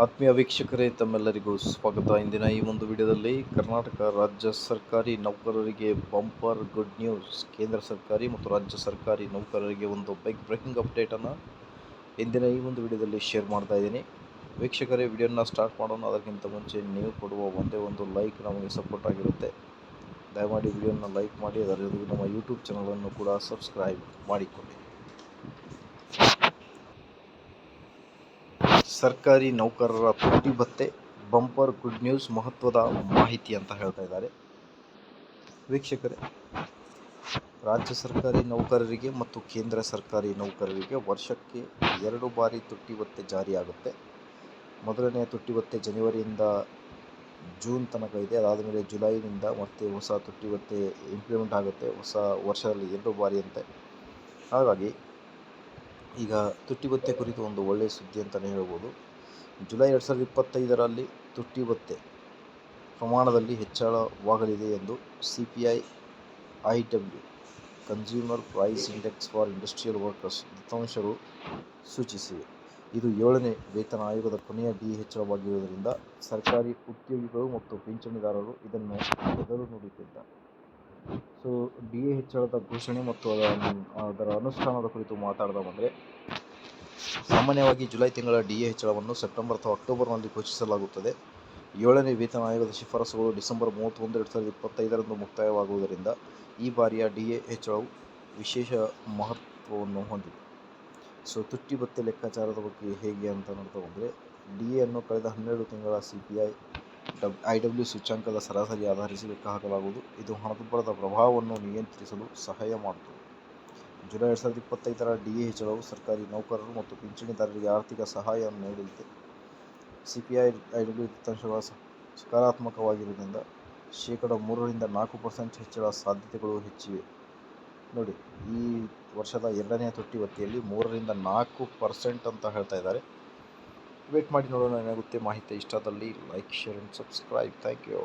ಆತ್ಮೀಯ ವೀಕ್ಷಕರೇ, ತಮ್ಮೆಲ್ಲರಿಗೂ ಸ್ವಾಗತ. ಇಂದಿನ ಈ ಒಂದು ವಿಡಿಯೋದಲ್ಲಿ ಕರ್ನಾಟಕ ರಾಜ್ಯ ಸರ್ಕಾರಿ ನೌಕರರಿಗೆ ಬಂಪರ್ ಗುಡ್ ನ್ಯೂಸ್, ಕೇಂದ್ರ ಸರ್ಕಾರಿ ಮತ್ತು ರಾಜ್ಯ ಸರ್ಕಾರಿ ನೌಕರರಿಗೆ ಒಂದು ಬೈಕ್ ಬ್ರೇಕಿಂಗ್ ಅಪ್ಡೇಟನ್ನು ಇಂದಿನ ಈ ಒಂದು ವಿಡಿಯೋದಲ್ಲಿ ಶೇರ್ ಮಾಡ್ತಾ ಇದ್ದೀನಿ. ವೀಕ್ಷಕರೇ, ವಿಡಿಯೋನ ಸ್ಟಾರ್ಟ್ ಮಾಡೋಣ. ಅದಕ್ಕಿಂತ ಮುಂಚೆ ನೀವು ಕೊಡುವ ಒಂದೇ ಒಂದು ಲೈಕ್ ನಮಗೆ ಸಪೋರ್ಟ್ ಆಗಿರುತ್ತೆ. ದಯಮಾಡಿ ವಿಡಿಯೋನ ಲೈಕ್ ಮಾಡಿ ಅದರ ಜೊತೆಗೆ ನಮ್ಮ ಯೂಟ್ಯೂಬ್ ಚಾನಲನ್ನು ಕೂಡ ಸಬ್ಸ್ಕ್ರೈಬ್ ಮಾಡಿಕೊಳ್ಳಿ. ಸರ್ಕಾರಿ ನೌಕರರ ತುಟಿ ಭತ್ತೆ, ಬಂಪರ್, ಗುಡ್ ನ್ಯೂಸ್, ಮಹತ್ವದ ಮಾಹಿತಿ ಅಂತ ಹೇಳ್ತಾ ಇದ್ದಾರೆ. ವೀಕ್ಷಕರೇ, ರಾಜ್ಯ ಸರ್ಕಾರಿ ನೌಕರರಿಗೆ ಮತ್ತು ಕೇಂದ್ರ ಸರ್ಕಾರಿ ನೌಕರರಿಗೆ ವರ್ಷಕ್ಕೆ ಎರಡು ಬಾರಿ ತುಟ್ಟಿ ಭತ್ತೆ ಜಾರಿಯಾಗುತ್ತೆ ಮೊದಲನೆಯ ತುಟ್ಟಿ ಭತ್ತೆ ಜನವರಿಯಿಂದ ಜೂನ್ ತನಕ ಇದೆ. ಅದಾದ ಮೇಲೆ ಜುಲೈನಿಂದ ಮತ್ತೆ ಹೊಸ ತುಟ್ಟಿ ಭತ್ತೆ ಇಂಪ್ಲಿಮೆಂಟ್ ಆಗುತ್ತೆ. ಹೊಸ ವರ್ಷದಲ್ಲಿ ಎರಡು ಬಾರಿ ಅಂತೆ. ಹಾಗಾಗಿ ಈಗ ತುಟ್ಟಿ ಭತ್ತೆ ಕುರಿತು ಒಂದು ಒಳ್ಳೆಯ ಸುದ್ದಿ ಅಂತಲೇ ಹೇಳ್ಬೋದು. ಜುಲೈ ಎರಡು ಸಾವಿರದ ಇಪ್ಪತ್ತೈದರಲ್ಲಿ ತುಟ್ಟಿ ಭತ್ತೆ ಪ್ರಮಾಣದಲ್ಲಿ ಹೆಚ್ಚಳವಾಗಲಿದೆ ಎಂದು C P I I W consumer price index for industrial workers ದತ್ತಾಂಶಗಳು ಸೂಚಿಸಿವೆ. ಇದು ಏಳನೇ ವೇತನ ಆಯೋಗದ ಕೊನೆಯ ಡಿ ಹೆಚ್ಚಳವಾಗಿರುವುದರಿಂದ ಸರ್ಕಾರಿ ಉದ್ಯೋಗಿಗಳು ಮತ್ತು ಪಿಂಚಣಿದಾರರು ಇದನ್ನು ಎದುರು ನೋಡುತ್ತಿದ್ದಾರೆ ಸೊ ಡಿ ಎ ಹೆಚ್ಚಳದ ಘೋಷಣೆ ಮತ್ತು ಅದರ ಅನುಷ್ಠಾನದ ಕುರಿತು ಮಾತಾಡ್ತಾ ಬಂದರೆ, ಸಾಮಾನ್ಯವಾಗಿ ಜುಲೈ ತಿಂಗಳ ಡಿ ಎ ಹೆಚ್ಚಳವನ್ನು ಸೆಪ್ಟೆಂಬರ್ ಅಥವಾ ಅಕ್ಟೋಬರ್ನಲ್ಲಿ ಘೋಷಿಸಲಾಗುತ್ತದೆ. ಏಳನೇ ವೇತನ ಆಯೋಗದ ಶಿಫಾರಸುಗಳು ಡಿಸೆಂಬರ್ ಮೂವತ್ತೊಂದು, ಎರಡು ಸಾವಿರದ ಇಪ್ಪತ್ತೈದರಂದು ಮುಕ್ತಾಯವಾಗುವುದರಿಂದ ಈ ಬಾರಿಯ ಡಿ ಎ ಹೆಚ್ಚಳವು ವಿಶೇಷ ಮಹತ್ವವನ್ನು ಹೊಂದಿದೆ. ಸೊ ತುಟ್ಟಿ ಭತ್ತೆ ಲೆಕ್ಕಾಚಾರದ ಬಗ್ಗೆ ಹೇಗೆ ಅಂತ ನೋಡ್ತಾ ಬಂದರೆ ಡಿ ಅನ್ನು ಕಳೆದ ಹನ್ನೆರಡು ತಿಂಗಳ C P I I W ಸೂಚ್ಯಂಕದ ಸರಾಸರಿ ಆಧರಿಸಿ ಲೆಕ್ಕ ಹಾಕಲಾಗುವುದು ಇದು ಹಣದುಬ್ಬರದ ಪ್ರಭಾವವನ್ನು ನಿಯಂತ್ರಿಸಲು ಸಹಾಯ ಮಾಡುತ್ತದೆ. ಜುಲೈ ಎರಡು ಸಾವಿರದ ಇಪ್ಪತ್ತೈದರ ಡಿ ಎ ಹೆಚ್ಚಳವು ಸರ್ಕಾರಿ ನೌಕರರು ಮತ್ತು ಪಿಂಚಣಿದಾರರಿಗೆ ಆರ್ಥಿಕ ಸಹಾಯವನ್ನು ನೀಡಲಿದೆ. ಸಿ ಪಿ ಐ ಡಬ್ಲ್ಯೂ ದತ್ತಾಂಶಗಳ ಸಕಾರಾತ್ಮಕವಾಗಿರುವುದರಿಂದ ಶೇಕಡ ಮೂರರಿಂದ ನಾಲ್ಕು ಪರ್ಸೆಂಟ್ ಹೆಚ್ಚಳ ಸಾಧ್ಯತೆಗಳು ಹೆಚ್ಚಿವೆ. ನೋಡಿ, ಈ ವರ್ಷದ ಎರಡನೇ ತೊಟ್ಟಿ ಭತ್ತೆಯಲ್ಲಿ ಮೂರರಿಂದ ನಾಲ್ಕು ಪರ್ಸೆಂಟ್ ಅಂತ ಹೇಳ್ತಾ ಇದ್ದಾರೆ. ವೇಟ್ ಮಾಡಿ ನೋಡೋಣ ಏನಾಗುತ್ತೆ ಮಾಹಿತಿ ಇಷ್ಟದಲ್ಲಿ like share and subscribe thank you